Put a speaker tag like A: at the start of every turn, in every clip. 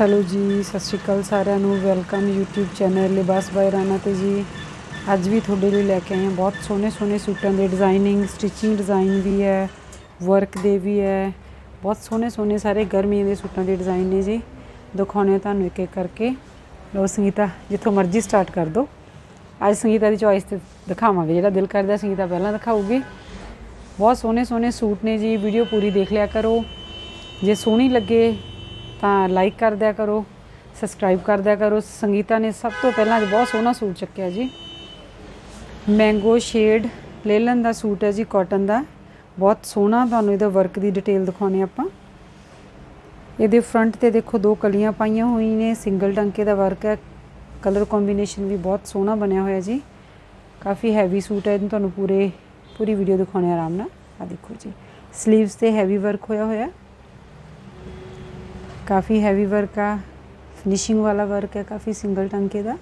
A: Hello ਜੀ, ਸਤਿ ਸ਼੍ਰੀ ਅਕਾਲ ਸਾਰਿਆਂ ਨੂੰ, welcome YouTube channel Libaas by Rana ਤੇ ਜੀ। ਅੱਜ ਵੀ ਤੁਹਾਡੇ ਲਈ ਲੈ ਕੇ ਆਏ ਹਾਂ ਬਹੁਤ ਸੋਹਣੇ ਸੋਹਣੇ ਸੂਟਾਂ ਦੇ ਡਿਜ਼ਾਈਨਿੰਗ ਸਟਿਚਿੰਗ ਡਿਜ਼ਾਈਨ ਵੀ ਹੈ ਵਰਕ ਦੇ ਵੀ ਹੈ। ਬਹੁਤ ਸੋਹਣੇ ਸੋਹਣੇ ਸਾਰੇ ਗਰਮੀਆਂ ਦੇ ਸੂਟਾਂ ਦੇ ਡਿਜ਼ਾਈਨ ਨੇ ਜੀ। ਦਿਖਾਉਣੇ ਤੁਹਾਨੂੰ ਇੱਕ ਇੱਕ ਕਰਕੇ। ਲੋ ਸੰਗੀਤਾ, ਜਿੱਥੋਂ ਮਰਜ਼ੀ ਸਟਾਰਟ ਕਰ ਦਿਓ। ਅੱਜ ਸੰਗੀਤਾ ਦੀ ਚੋਇਸ ਤੇ ਦਿਖਾਵਾਂਗੇ, ਜਿਹੜਾ ਦਿਲ ਕਰਦਾ ਸੰਗੀਤਾ ਪਹਿਲਾਂ ਦਿਖਾਊਗੀ। ਬਹੁਤ ਸੋਹਣੇ ਸੋਹਣੇ ਸੂਟ ਨੇ ਜੀ ਵੀਡੀਓ ਪੂਰੀ ਦੇਖ ਲਿਆ ਕਰੋ। ਜੇ ਸੋਹਣੀ ਲੱਗੇ ਤਾਂ ਲਾਈਕ ਕਰ ਦਿਆ ਕਰੋ ਸਬਸਕ੍ਰਾਈਬ ਕਰ ਦਿਆ ਕਰੋ। ਸੰਗੀਤਾ ਨੇ ਸਭ ਤੋਂ ਪਹਿਲਾਂ ਅੱਜ ਬਹੁਤ ਸੋਹਣਾ ਸੂਟ ਚੱਕਿਆ ਜੀ। ਮੈਂਗੋ ਸ਼ੇਡ ਲੇਲਨ ਦਾ ਸੂਟ ਹੈ ਜੀ ਕਾਟਨ ਦਾ। ਬਹੁਤ ਸੋਹਣਾ ਤੁਹਾਨੂੰ ਇਹਦਾ ਵਰਕ ਦੀ ਡਿਟੇਲ ਦਿਖਾਉਣੇ ਆਪਾਂ। ਇਹਦੇ ਫਰੰਟ ਤੇ ਦੇਖੋ ਦੋ ਕਲੀਆਂ ਪਾਈਆਂ ਹੋਈਆਂ ਨੇ ਸਿੰਗਲ ਟੰਕੇ ਦਾ ਵਰਕ ਹੈ। ਕਲਰ ਕੰਬੀਨੇਸ਼ਨ ਵੀ ਬਹੁਤ ਸੋਹਣਾ ਬਣਿਆ ਹੋਇਆ ਜੀ। ਕਾਫੀ ਹੈਵੀ ਸੂਟ ਹੈ, ਇਹਨੂੰ ਤੁਹਾਨੂੰ ਪੂਰੇ ਪੂਰੀ ਵੀਡੀਓ ਦਿਖਾਉਣੇ ਆਰਾਮ ਨਾਲ। ਆ ਦੇਖੋ ਜੀ। 슬ੀਵਸ ਤੇ ਹੈਵੀ ਵਰਕ ਹੋਇਆ ਹੋਇਆ। ਕਾਫੀ ਹੈਵੀ ਵਰਕ ਆ ਫਿਨਿਸ਼ਿੰਗ ਵਾਲਾ ਵਰਕ ਹੈ ਕਾਫੀ ਸਿੰਗਲ ਟੰਕੇ ਦਾ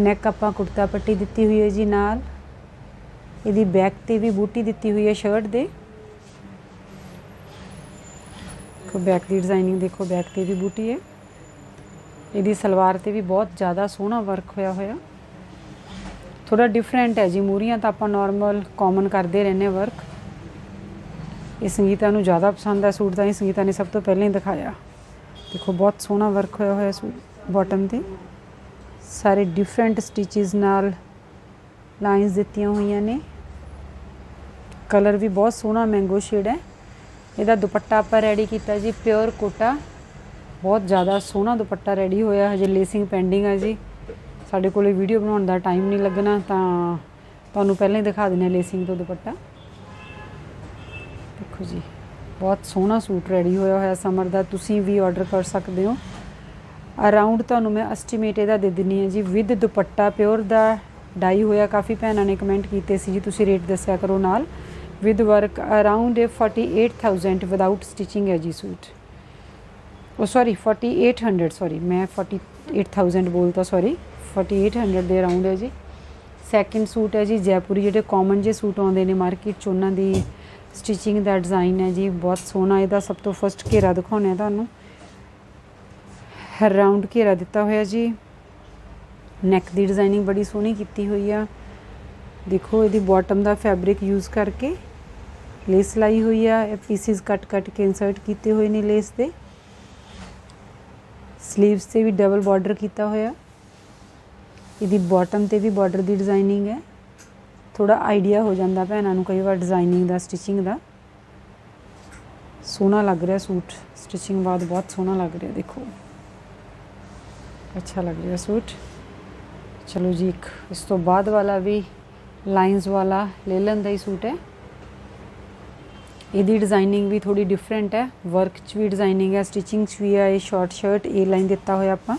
A: ਨੈਕ ਆਪਾਂ ਕੁੜਤਾ ਪੱਟੀ ਦਿੱਤੀ ਹੋਈ ਹੈ ਜੀ ਨਾਲ ਇਹਦੀ ਬੈਕ ਤੇ ਵੀ ਬੂਟੀ ਦਿੱਤੀ ਹੋਈ ਹੈ ਸ਼ਰਟ ਦੇ ਕੋ ਬੈਕ ਦੀ ਡਿਜ਼ਾਈਨਿੰਗ ਦੇਖੋ ਬੈਕ ਤੇ ਵੀ ਬੂਟੀ ਹੈ ਇਹਦੀ ਸਲਵਾਰ ਤੇ ਵੀ ਬਹੁਤ ਜ਼ਿਆਦਾ ਸੋਹਣਾ ਵਰਕ ਹੋਇਆ ਹੋਇਆ ਥੋੜਾ ਡਿਫਰੈਂਟ ਹੈ ਜੀ ਮੂਰੀਆਂ ਤਾਂ ਆਪਾਂ ਨਾਰਮਲ ਕਾਮਨ ਕਰਦੇ ਰਹਿੰਦੇ ਵਰਕ ਇਹ ਸੰਗੀਤਾ ਨੂੰ ਜ਼ਿਆਦਾ ਪਸੰਦ ਹੈ ਸੂਟ ਤਾਂ ਇਹ ਸੰਗੀਤਾ ਨੇ ਸਭ ਤੋਂ ਪਹਿਲਾਂ ਹੀ ਦਿਖਾਇਆ। ਦੇਖੋ, ਬਹੁਤ ਸੋਹਣਾ ਵਰਕ ਹੋਇਆ ਹੋਇਆ ਸੂਟ ਬਾਟਮ ਤੇ। ਸਾਰੇ ਡਿਫਰੈਂਟ ਸਟਿਚਸ ਨਾਲ ਲਾਈਨਸ ਦਿੱਤੀਆਂ ਹੋਈਆਂ ਨੇ। ਕਲਰ ਵੀ ਬਹੁਤ ਸੋਹਣਾ ਮੈਂਗੋ ਸ਼ੇਡ ਹੈ। ਇਹਦਾ ਦੁਪੱਟਾ ਆਪਾਂ ਰੈਡੀ ਕੀਤਾ ਜੀ ਪਿਓਰ ਕੋਟਾ। ਬਹੁਤ ਜ਼ਿਆਦਾ ਸੋਹਣਾ ਦੁਪੱਟਾ ਰੈਡੀ ਹੋਇਆ, ਹਜੇ ਲੇਸਿੰਗ ਪੈਂਡਿੰਗ ਹੈ ਜੀ। ਸਾਡੇ ਕੋਲੇ ਵੀਡੀਓ ਬਣਾਉਣ ਦਾ ਟਾਈਮ ਨਹੀਂ ਲੱਗਣਾ, ਤਾਂ ਤੁਹਾਨੂੰ ਪਹਿਲਾਂ ਹੀ ਦਿਖਾ ਦਿੰਦੇ ਹਾਂ ਲੇਸਿੰਗ ਤੋਂ ਦੁਪੱਟਾ। ਦੇਖੋ ਜੀ, ਬਹੁਤ ਸੋਹਣਾ ਸੂਟ ਰੈਡੀ ਹੋਇਆ ਹੋਇਆ ਸਮਰ ਦਾ, ਤੁਸੀਂ ਵੀ ਆਰਡਰ ਕਰ ਸਕਦੇ ਹੋ। ਅਰਾਊਂਡ ਤੁਹਾਨੂੰ ਮੈਂ ਐਸਟੀਮੇਟ ਇਹਦਾ ਦੇ ਦਿੰਨੀ ਹੈ ਜੀ ਵਿਦ ਦੁਪੱਟਾ ਪਿਓਰ ਦਾ ਡਾਈ ਹੋਇਆ, ਕਾਫੀ ਭੈਣਾਂ ਨੇ ਕਮੈਂਟ ਕੀਤੇ ਸੀ ਜੀ, ਤੁਸੀਂ ਰੇਟ ਦੱਸਿਆ ਕਰੋ ਨਾਲ। With work around 48000 without stitching ਹੈ ਜੀ ਸੂਟ। ਉਹ ਸੌਰੀ 4800 ਸੌਰੀ ਮੈਂ 48000 ਬੋਲਤਾ ਸੌਰੀ 4800 ਦੇ ਅਰਾਊਂਡ ਹੈ ਜੀ। ਸੈਕਿੰਡ ਸੂਟ ਹੈ ਜੀ, ਜੈਪੁਰੀ, ਜਿਹੜੇ ਕਾਮਨ ਜੇ ਸੂਟ ਆਉਂਦੇ ਨੇ ਮਾਰਕੀਟ ਚ, ਉਹਨਾਂ ਦੀ ਸਟਿਚਿੰਗ ਦਾ ਡਿਜ਼ਾਈਨ ਹੈ ਜੀ, ਬਹੁਤ ਸੋਹਣਾ ਇਹਦਾ, ਸਭ ਤੋਂ ਫਸਟ ਘੇਰਾ ਦਿਖਾਉਣਾ ਤੁਹਾਨੂੰ ਰਾਉਂਡ ਘੇਰਾ ਦਿੱਤਾ ਹੋਇਆ ਜੀ। ਨੈਕ ਦੀ ਡਿਜ਼ਾਈਨਿੰਗ ਬੜੀ ਸੋਹਣੀ ਕੀਤੀ ਹੋਈ ਆ। ਦੇਖੋ ਇਹਦੀ ਬਾਟਮ ਦਾ ਫੈਬਰਿਕ ਯੂਜ਼ ਕਰਕੇ ਲੇਸ ਲਾਈ ਹੋਈ ਆ। ਇਹ ਪੀਸਿਸ ਕੱਟ ਕੱਟ ਕੇ ਇਨਸਰਟ ਕੀਤੇ ਹੋਏ ਨੇ ਲੇਸ ਦੇ। ਸਲੀਵਸ ਤੇ ਵੀ ਡਬਲ ਬਾਰਡਰ ਕੀਤਾ ਹੋਇਆ। ਇਹਦੀ ਬਾਟਮ ਤੇ ਵੀ ਬਾਰਡਰ ਦੀ ਡਿਜ਼ਾਈਨਿੰਗ ਹੈ। ਥੋੜਾ ਆਈਡੀਆ ਹੋ ਜਾਂਦਾ ਭੈਣਾਂ ਨੂੰ ਕਈ ਵਾਰ ਡਿਜ਼ਾਈਨਿੰਗ ਦਾ ਸਟਿਚਿੰਗ ਦਾ ਸੋਹਣਾ ਲੱਗ ਰਿਹਾ ਸੂਟ ਸਟਿਚਿੰਗ ਬਾਅਦ ਬਹੁਤ ਸੋਹਣਾ ਲੱਗ ਰਿਹਾ ਦੇਖੋ ਅੱਛਾ ਲੱਗ ਰਿਹਾ ਸੂਟ ਚਲੋ ਜੀ ਇੱਕ ਇਸ ਤੋਂ ਬਾਅਦ ਵਾਲਾ ਵੀ ਲਾਈਨਸ ਵਾਲਾ ਲੇਲਨ ਦਾ ਹੀ ਸੂਟ ਹੈ ਇਹਦੀ ਡਿਜ਼ਾਈਨਿੰਗ ਵੀ ਥੋੜੀ ਡਿਫਰੈਂਟ ਹੈ ਵਰਕ 'ਚ ਵੀ ਡਿਜ਼ਾਈਨਿੰਗ ਹੈ ਸਟਿਚਿੰਗ 'ਚ ਵੀ ਹੈ ਇਹ ਸ਼ਾਰਟ ਸ਼ਰਟ ਏ ਲਾਈਨ ਦਿੱਤਾ ਹੋਇਆ ਆਪਾਂ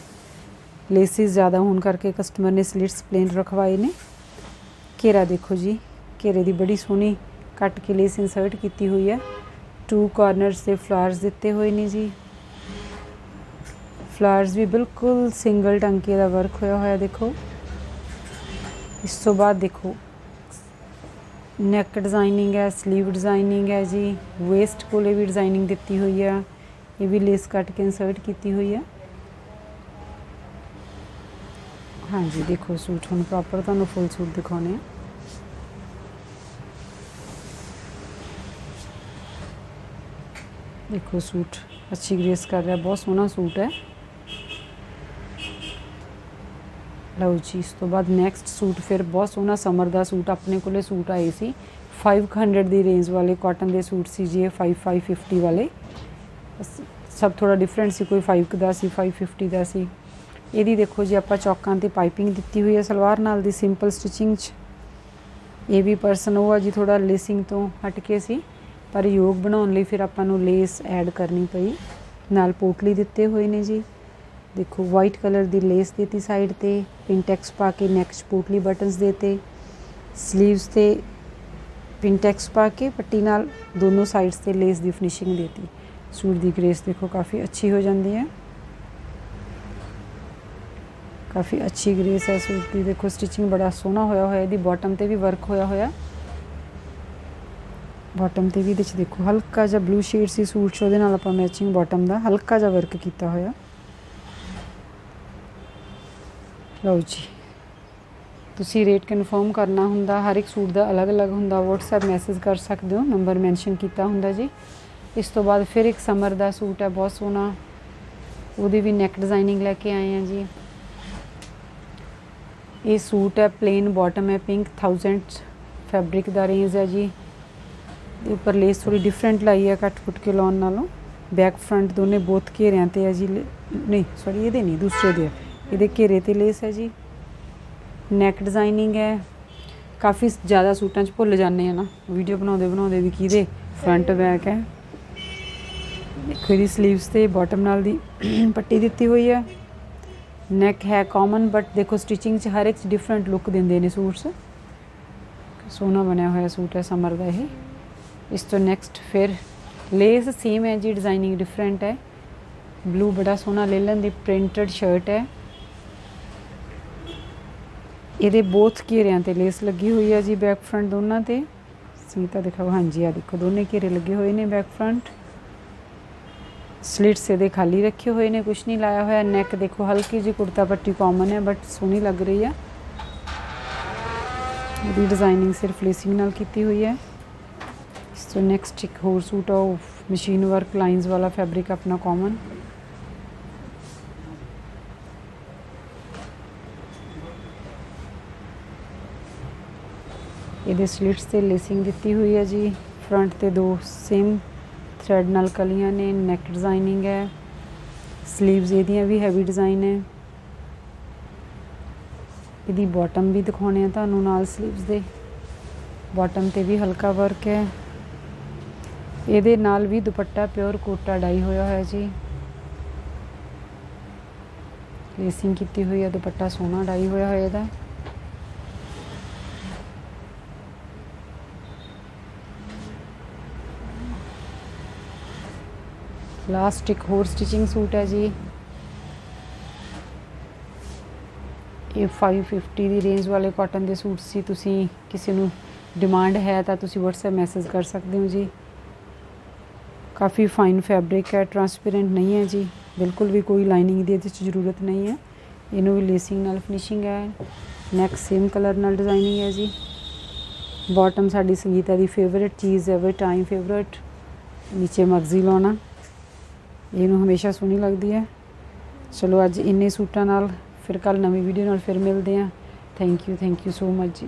A: ਲੇਸਿਸ ਜ਼ਿਆਦਾ ਹੋਣ ਕਰਕੇ ਕਸਟਮਰ ਨੇ ਸਲਿਟਸ ਪਲੇਨ ਰਖਵਾਏ ਨੇ ਘੇਰਾ ਦੇਖੋ ਜੀ, ਘੇਰੇ ਦੀ ਬੜੀ ਸੋਹਣੀ ਕੱਟ ਕੇ ਲੇਸ ਇਨਸਰਟ ਕੀਤੀ ਹੋਈ ਹੈ। ਟੂ ਕਾਰਨਰਸ ਤੇ ਫਲਾਵਰਸ ਦਿੱਤੇ ਹੋਏ ਨੇ ਜੀ। ਫਲਾਵਰਸ ਵੀ ਬਿਲਕੁਲ ਸਿੰਗਲ ਟੰਕੇ ਦਾ ਵਰਕ ਹੋਇਆ ਹੋਇਆ ਦੇਖੋ। ਇਸ ਤੋਂ ਬਾਅਦ ਦੇਖੋ ਨੈਕ ਡਿਜ਼ਾਈਨਿੰਗ ਹੈ 슬ੀਵ ਡਿਜ਼ਾਈਨਿੰਗ ਹੈ ਜੀ। ਵੇਸਟ ਕੋਲੇ ਵੀ ਡਿਜ਼ਾਈਨਿੰਗ ਦਿੱਤੀ ਹੋਈ ਆ ਇਹ ਵੀ ਲੇਸ ਕੱਟ ਕੇ ਇਨਸਰਟ ਕੀਤੀ ਹੋਈ ਆ ਹਾਂਜੀ, ਦੇਖੋ ਸੂਟ ਹੁਣ ਪ੍ਰੋਪਰ ਤੁਹਾਨੂੰ ਫੁੱਲ ਸੂਟ ਦਿਖਾਉਣੇ ਆ। ਦੇਖੋ ਸੂਟ ਅੱਛੀ ਗ੍ਰੇਸ ਕਰ ਰਿਹਾ, ਬਹੁਤ ਸੋਹਣਾ ਸੂਟ ਹੈ। ਲਓ ਜੀ, ਇਸ ਤੋਂ ਬਾਅਦ ਨੈਕਸਟ ਸੂਟ ਫਿਰ ਬਹੁਤ ਸੋਹਣਾ ਸਮਰ ਦਾ ਸੂਟ, ਆਪਣੇ ਕੋਲੇ ਸੂਟ ਆਏ ਸੀ। 500 ਦੀ ਰੇਂਜ ਵਾਲੇ ਕਾਟਨ ਦੇ ਸੂਟ ਸੀ ਜੀ, ਇਹ 5550 ਵਾਲੇ। ਸਭ ਥੋੜਾ ਡਿਫਰੈਂਟ ਸੀ, ਕੋਈ 5 ਦਾ ਸੀ 550 ਦਾ ਸੀ। ਇਹਦੀ ਦੇਖੋ ਜੀ, ਆਪਾਂ ਚੌਕਾਂ ਤੇ ਪਾਈਪਿੰਗ ਦਿੱਤੀ ਹੋਈ ਹੈ, ਸਲਵਾਰ ਨਾਲ ਦੀ ਸਿੰਪਲ ਸਟਿਚਿੰਗ 'ਚ। ਇਹ ਵੀ ਪਰਸਨ ਉਹ ਆ ਜੀ ਥੋੜਾ ਲੇਸਿੰਗ ਤੋਂ ਹਟ ਕੇ ਸੀ, ਪਰ ਯੋਗ ਬਣਾਉਣ ਲਈ ਫਿਰ ਆਪਾਂ ਨੂੰ ਲੇਸ ਐਡ ਕਰਨੀ ਪਈ। ਨਾਲ ਪੋਟਲੀ ਦਿੱਤੇ ਹੋਏ ਨੇ ਜੀ। ਦੇਖੋ ਵਾਈਟ ਕਲਰ ਦੀ ਲੇਸ ਦਿੱਤੀ ਸਾਈਡ ਤੇ ਪਿੰਟੈਕਸ ਪਾ ਕੇ ਨੈਕ 'ਚ ਪੋਟਲੀ ਬਟਨਸ ਦੇਤੇ। 슬ੀਵਸ ਤੇ ਪਿੰਟੈਕਸ ਪਾ ਕੇ, ਪੱਟੀ ਨਾਲ ਦੋਨੋਂ ਸਾਈਡਸ ਤੇ ਲੇਸ ਦੀ ਫਿਨਿਸ਼ਿੰਗ ਦੇਤੀ। ਸੂਟ ਦੀ ਗ੍ਰੇਸ ਦੇਖੋ, ਕਾਫੀ ਅੱਛੀ ਹੋ ਜਾਂਦੀ ਹੈ। ਕਾਫੀ ਅੱਛੀ ਗ੍ਰੇਸ ਹੈ, ਸੂਟ ਦੀ। ਦੇਖੋ ਸਟਿਚਿੰਗ ਬੜਾ ਸੋਹਣਾ ਹੋਇਆ ਹੋਇਆ, ਇਹਦੀ ਬਾਟਮ ਤੇ ਵੀ ਵਰਕ ਹੋਇਆ ਹੋਇਆ। ਬਾਟਮ ਤੇ ਵੀ ਇਹਦੇ ਚ ਦੇਖੋ, ਹਲਕਾ ਜਿਹਾ ਬਲੂ ਸ਼ੇਡ ਸੀ ਸੂਟ 'ਚ ਉਹਦੇ ਨਾਲ ਆਪਾਂ ਮੈਚਿੰਗ ਬਾਟਮ ਦਾ ਹਲਕਾ ਜਿਹਾ ਵਰਕ ਕੀਤਾ ਹੋਇਆ। ਲਓ ਜੀ। ਤੁਸੀਂ ਰੇਟ ਕਨਫਰਮ ਕਰਨਾ ਹੁੰਦਾ, ਹਰ ਇੱਕ ਸੂਟ ਦਾ ਅਲੱਗ-ਅਲੱਗ ਹੁੰਦਾ। WhatsApp ਮੈਸੇਜ ਕਰ ਸਕਦੇ ਹੋ ਨੰਬਰ ਮੈਂਸ਼ਨ ਕੀਤਾ ਹੁੰਦਾ ਜੀ। ਇਸ ਤੋਂ ਬਾਅਦ ਫਿਰ ਇੱਕ ਸਮਰ ਦਾ ਸੂਟ ਹੈ, ਬਹੁਤ ਸੋਹਣਾ। ਉਹਦੀ ਵੀ ਨੈਕ ਡਿਜ਼ਾਈਨਿੰਗ ਲੈ ਕੇ ਆਏ ਆ ਜੀ। ਇਹ ਸੂਟ ਹੈ ਪਲੇਨ ਬਾਟਮ ਹੈ ਪਿੰਕ 1000 ਫੈਬਰਿਕ ਦਾ ਰੇਂਜ ਹੈ ਜੀ। ਦੇ ਉੱਪਰ ਲੇਸ ਥੋੜੀ ਡਿਫਰੈਂਟ ਲਾਈ ਹੈ, ਕੱਟ ਕੁੱਟ ਕੇ ਲਾਉਣ ਨਾਲੋਂ। ਬੈਕ ਫਰੰਟ ਦੋਨੇ ਬੋਥ ਘੇਰਿਆਂ ਤੇ ਹੈ ਜੀ। ਨਹੀਂ ਸੌਰੀ ਇਹਦੇ ਨਹੀਂ, ਦੂਸਰੇ ਦੇ ਇਹਦੇ ਘੇਰੇ ਤੇ ਲੇਸ ਹੈ ਜੀ। ਨੈਕ ਡਿਜ਼ਾਈਨਿੰਗ ਹੈ। ਕਾਫੀ ਜ਼ਿਆਦਾ ਸੂਟਾਂ 'ਚ ਭੁੱਲ ਜਾਂਦੇ ਆ ਨਾ। ਵੀਡੀਓ ਬਣਾਉਂਦੇ ਬਣਾਉਂਦੇ ਵੀ ਕਿਹਦੇ ਫਰੰਟ ਬੈਕ ਹੈ। ਦੇਖੋ ਇਹਦੀ ਸਲੀਵਸ ਤੇ ਬਾਟਮ ਨਾਲ ਦੀ ਪੱਟੀ ਦਿੱਤੀ ਹੋਈ ਹੈ। ਨੈਕ ਹੈ ਕਾਮਨ ਬਟ ਦੇਖੋ ਸਟਿਚਿੰਗ 'ਚ ਹਰ ਇੱਕ 'ਚ ਡਿਫਰੈਂਟ ਲੁੱਕ ਦਿੰਦੇ ਨੇ ਸੂਟਸ ਸੋਹਣਾ ਬਣਿਆ ਹੋਇਆ ਸੂਟ ਹੈ ਸਮਰ ਦਾ ਇਹ ਇਸ ਤੋਂ ਨੈਕਸਟ ਫਿਰ ਲੇਸ ਸੇਮ ਹੈ ਜੀ ਡਿਜ਼ਾਈਨਿੰਗ ਡਿਫਰੈਂਟ ਹੈ ਬਲੂ ਬੜਾ ਸੋਹਣਾ ਲੈ ਲੈਣ ਦੀ ਪ੍ਰਿੰਟਡ ਸ਼ਰਟ ਹੈ ਇਹਦੇ ਬੋਥ ਘੇਰਿਆਂ ਤੇ ਲੇਸ ਲੱਗੀ ਹੋਈ ਹੈ ਜੀ ਬੈਕ ਫਰੰਟ ਦੋਨਾਂ ਤੇ ਸੀਤਾ ਦਿਖਾਓ ਹਾਂਜੀ ਆ ਦੇਖੋ ਦੋਨੇ ਘੇਰੇ ਲੱਗੇ ਹੋਏ ਨੇ ਬੈਕ ਫਰੰਟ ਸਲਿਟਸ ਇਹਦੇ ਖਾਲੀ ਰੱਖੇ ਹੋਏ ਨੇ ਕੁਝ ਨਹੀਂ ਲਾਇਆ ਹੋਇਆ। ਨੈਕ ਦੇਖੋ, ਹਲਕੀ ਜਿਹੀ ਕੁੜਤਾ ਪੱਟੀ ਕਾਮਨ ਹੈ ਬਟ ਸੋਹਣੀ ਲੱਗ ਰਹੀ ਹੈ ਇਹਦੀ ਡਿਜ਼ਾਈਨਿੰਗ ਸਿਰਫ ਲੇਸਿੰਗ ਨਾਲ ਕੀਤੀ ਹੋਈ ਹੈ। ਸੋ ਨੈਕਸਟ ਇੱਕ ਹੋਰ ਸੂਟ ਆ, ਉਹ ਮਸ਼ੀਨ ਵਰਕ ਲਾਈਨਸ ਵਾਲਾ ਫੈਬਰਿਕ ਆਪਣਾ ਕਾਮਨ ਇਹਦੇ ਸਲਿਟਸ ਤੇ ਲੇਸਿੰਗ ਦਿੱਤੀ ਹੋਈ ਹੈ ਜੀ। ਫਰੰਟ ਤੇ ਦੋ ਸੇਮ ਥ੍ਰੈਡ ਨਾਲ ਕਲੀਆਂ ਨੇ ਨੈਕ ਡਿਜ਼ਾਈਨਿੰਗ ਹੈ ਸਲੀਵਸ ਇਹਦੀਆਂ ਵੀ ਹੈਵੀ ਡਿਜ਼ਾਈਨ ਹੈ। ਇਹਦੀ ਬਾਟਮ ਵੀ ਦਿਖਾਉਣੇ ਆ ਤੁਹਾਨੂੰ ਨਾਲ ਸਲੀਵਸ ਦੇ। ਬਾਟਮ ਤੇ ਵੀ ਹਲਕਾ ਵਰਕ ਹੈ। ਇਹਦੇ ਨਾਲ ਵੀ ਦੁਪੱਟਾ ਪਿਓਰ ਕੋਟਾ ਡਾਈ ਹੋਇਆ ਹੋਇਆ ਜੀ। ਲੇਸਿੰਗ ਕੀਤੀ ਹੋਈ ਹੈ ਦੁਪੱਟਾ ਸੋਹਣਾ ਡਾਈ ਹੋਇਆ ਹੋਇਆ ਇਹਦਾ। ਲਾਸਟ ਇੱਕ ਹੋਰ ਸਟਿਚਿੰਗ ਸੂਟ ਹੈ ਜੀ। ਇਹ 550 ਦੀ ਰੇਂਜ ਵਾਲੇ ਕਾਟਨ ਦੇ ਸੂਟ ਸੀ। ਤੁਸੀਂ ਕਿਸੇ ਨੂੰ ਡਿਮਾਂਡ ਹੈ ਤਾਂ ਤੁਸੀਂ WhatsApp ਮੈਸੇਜ ਕਰ ਸਕਦੇ ਹੋ ਜੀ। ਕਾਫੀ ਫਾਈਨ ਫੈਬਰਿਕ ਹੈ ਟਰਾਂਸਪੇਰੈਂਟ ਨਹੀਂ ਹੈ ਜੀ। ਬਿਲਕੁਲ ਵੀ ਕੋਈ ਲਾਈਨਿੰਗ ਦੀ ਇਹਦੇ 'ਚ ਜ਼ਰੂਰਤ ਨਹੀਂ ਹੈ। ਇਹਨੂੰ ਵੀ ਲੇਸਿੰਗ ਨਾਲ ਫਿਨਿਸ਼ਿੰਗ ਹੈ। ਨੈਕ ਸੇਮ ਕਲਰ ਨਾਲ ਡਿਜ਼ਾਈਨਿੰਗ ਹੈ ਜੀ। ਬਾਟਮ ਸਾਡੀ ਸੰਗੀਤਾ ਦੀ ਫੇਵਰਿਟ ਚੀਜ਼ ਹੈ ਐਵਰੀ ਟਾਈਮ ਫੇਵਰਿਟ ਨੀਚੇ ਮਗਜ਼ੀ ਲਾਉਣਾ। ਇਹਨੂੰ ਹਮੇਸ਼ਾ ਸੋਹਣੀ ਲੱਗਦੀ ਹੈ। ਚਲੋ ਅੱਜ ਇੰਨੇ ਸੂਟਾਂ ਨਾਲ, ਫਿਰ ਕੱਲ ਨਵੀਂ ਵੀਡੀਓ ਨਾਲ ਫਿਰ ਮਿਲਦੇ ਹਾਂ। Thank you thank you so much ਜੀ।